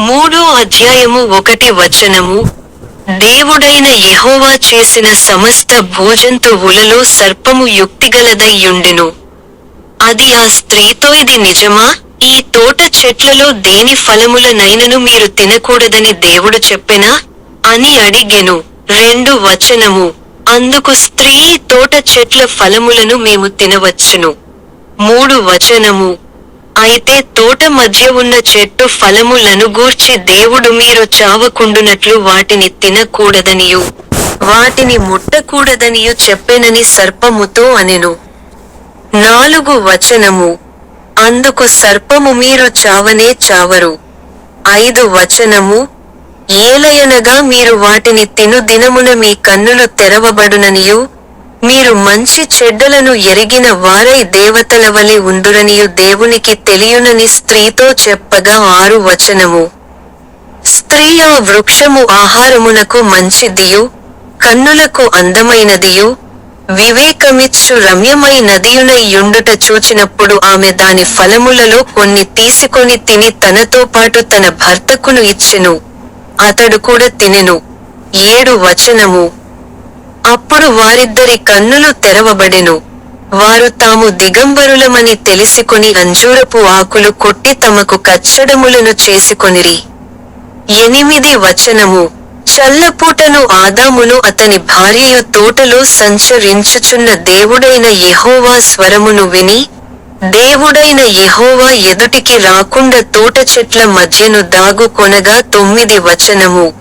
మూడో అధ్యాయము ఒకటి వచనము. దేవుడైన యహోవా చేసిన సమస్త భోజంతువులలో సర్పము యుక్తిగలదయ్యుండెను అది ఆ స్త్రీతో ఇది నిజమా? ఈ తోట చెట్లలో దేని ఫలములనైనను మీరు తినకూడదని దేవుడు చెప్పెనా? అని అడిగెను. రెండు వచనము. అందుకు స్త్రీ తోట చెట్ల ఫలములను మేము తినవచ్చును. మూడు వచనము. అయితే తోట మధ్య ఉన్న చెట్టు ఫలములను గూర్చి దేవుడు మీరు చావకుండునట్లు వాటిని తినకూడదనియు. వాటిని ముట్టకూడదనియు చెప్పెనని సర్పముతో అనెను. నాలుగు వచనము. అందుకు సర్పము మీరు చావనే చావరు. ఐదు వచనము. ఏలయనగా మీరు వాటిని తిను దినమున మీ కన్నులు తెరవబడుననియు. మీరు మంచి చెడ్డలను ఎరిగిన వారై దేవతల వలె ఉండురనియు దేవునికి తెలియునని స్త్రీతో చెప్పగా ఆరు వచనము. స్త్రీ ఆ వృక్షము ఆహారమునకు మంచిదియు కన్నులకు అందమైనదియు వివేకమిచ్చు రమ్యమైనదియునై యుండుట చూచినప్పుడు ఆమె దాని ఫలములలో కొన్ని తీసుకొని తిని తనతో పాటు తన భర్తకును ఇచ్చెను. అతడు కూడా తినెను. ఏడు వచనము. అప్పుడు వారిద్దరి కన్నులు తెరవబడెను. వారు తాము దిగంబరులమని తెలిసికొని అంజూరపు ఆకులు కొట్టి తమకు కచ్చడములను చేసుకొనిరి. ఎనిమిది వచనము. చల్లపూటను ఆదామును అతని భార్యయు తోటలో సంచరించుచున్న దేవుడైన యహోవా స్వరమును విని దేవుడైన యహోవా ఎదుటికి రాకుండా తోట చెట్ల మధ్యను దాగుకొనగా తొమ్మిది వచనము.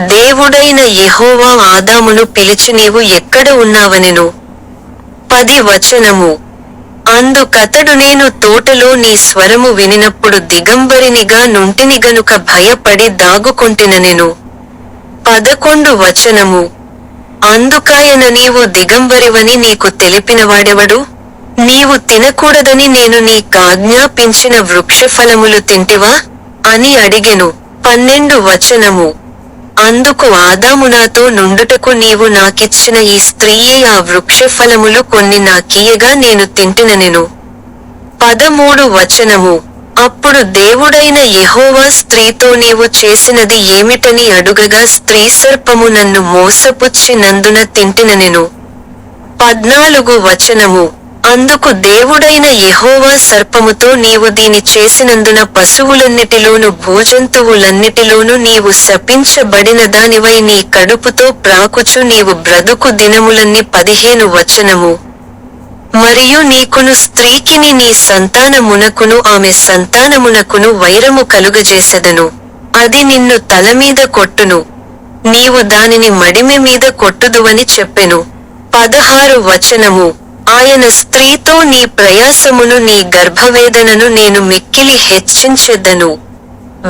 దేవుడైన యెహోవా ఆదామును పిలిచి నీవు ఎక్కడ ఉన్నావనెను? పది వచనము. అందుకతడు నేను తోటలో నీ స్వరము వినినప్పుడు దిగంబరినిగా నుంటిని గనుక భయపడి దాగుకొంటిననెను. పదకొండు వచనము. అందుకాయన నీవు దిగంబరివని నీకు తెలిపినవాడెవడు? నీవు తినకూడదని నేను నీకాజ్ఞాపించిన వృక్షఫలములు తింటివా? అని అడిగెను. పన్నెండు వచనము. అందుకు ఆదాము నాతో నుండుటకు నీవు నాకిచ్చిన ఈ స్త్రీయే ఆ వృక్షఫలములు కొన్ని నాకీయగా నేను తింటిననెను. పదమూడు వచనము. అప్పుడు దేవుడైన యెహోవా స్త్రీతో నీవు చేసినది ఏమిటని అడుగగా స్త్రీ సర్పము నన్ను మోసపుచ్చి నందున తింటిననెను. పద్నాలుగు వచనము. అందుకు దేవుడైన యెహోవా సర్పముతో నీవు దీని చేసినందున పశువులన్నిటిలోను భూజంతువులన్నిటిలోను నీవు శపించబడిన దానివై నీ కడుపుతో ప్రాకుచు నీవు బ్రతుకు దినములన్నీ పదిహేను వచనము. మరియు నీకును స్త్రీకిని నీ సంతానమునకును ఆమె సంతానమునకును వైరము కలుగజేసెదను. అది నిన్ను తలమీద కొట్టును. నీవు దానిని మడిమె మీద కొట్టుదువని చెప్పెను. పదహారు వచనము. ఆయన స్త్రీతో నీ ప్రయాసమును నీ గర్భవేదనను నేను మిక్కిలి హెచ్చించెదను.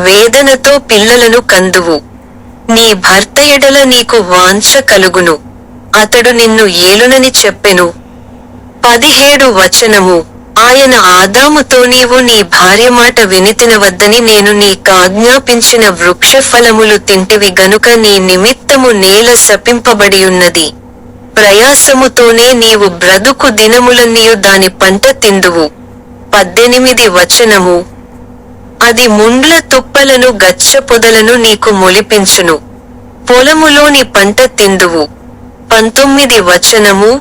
వేదనతో పిల్లలను కందువు. నీ భర్త ఎడల నీకు వాంఛ కలుగును. అతడు నిన్ను ఏలునని చెప్పెను. పదిహేడు వచనము. ఆయన ఆదాముతో నీవు నీ భార్య మాట వినితినవద్దని నేను నీకాజ్ఞాపించిన వృక్ష ఫలములు తింటివి గనుక నీ నిమిత్తము నేల శపింపబడియున్నది ప్రయాసముతోనే నీవు బ్రతుకు దినములన్నీయు దాని పంట తిందువు. పద్దెనిమిది వచనము. అది ముండ్ల తుప్పలను గచ్చ పొదలను నీకు మొలిపించును. పొలములోని పంట తిందువు. పంతొమ్మిది వచనము.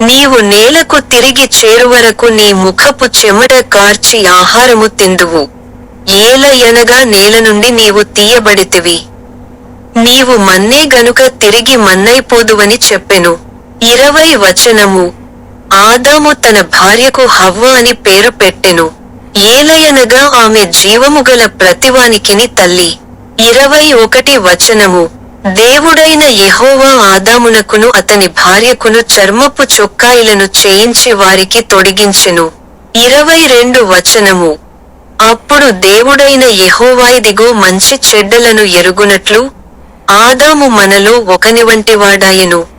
నీవు నేలకు తిరిగి చేరువరకు నీ ముఖపు చెమట కార్చి ఆహారము తిందువు. ఏల ఎనగా నేల నుండి నీవు తీయబడితివి. నీవు మన్నే గనుక తిరిగి మన్నైపోదువని చెప్పెను. ఇరవై వచనము ఆదాము తన భార్యకు హవ్వ అని పేరు పెట్టెను. ఏలయనగా ఆమె జీవము గల ప్రతివానికిని తల్లి. ఇరవై ఒకటి వచనము దేవుడైన యహోవా ఆదామునకును అతని భార్యకును చర్మపు చొక్కాయిలను చేయించి వారికి తొడిగించెను. ఇరవై రెండు వచనము అప్పుడు దేవుడైన యహోవాయిదిగో మంచి చెడ్డలను ఎరుగునట్లు ఆదాము మనలో ఒకని వంటివాడాయెను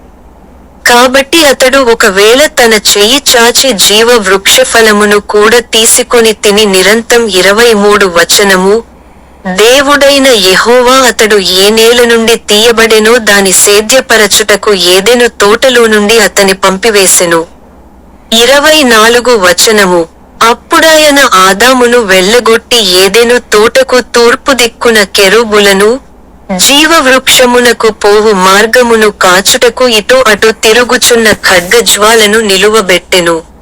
కాబట్టి అతడు ఒకవేళ తన చెయ్యి చాచి జీవ వృక్షఫలమును కూడా తీసుకొని తిని నిరంతం ఇరవై మూడు వచనము దేవుడైన యెహోవా అతడు ఏ నేల నుండి తీయబడెనో దాని సేద్యపరచుటకు ఏదెను తోటలో నుండి అతని పంపివేసెను. ఇరవై నాలుగు వచనము అప్పుడాయన ఆదామును వెళ్ళగొట్టి ఏదెను తోటకు తూర్పు దిక్కున కెరూబులను జీవవృక్షమునకు పోవు మార్గమును కాచుటకు ఇటు అటు తిరుగుచున్న ఖడ్గజ్వాలను నిలువబెట్టెను.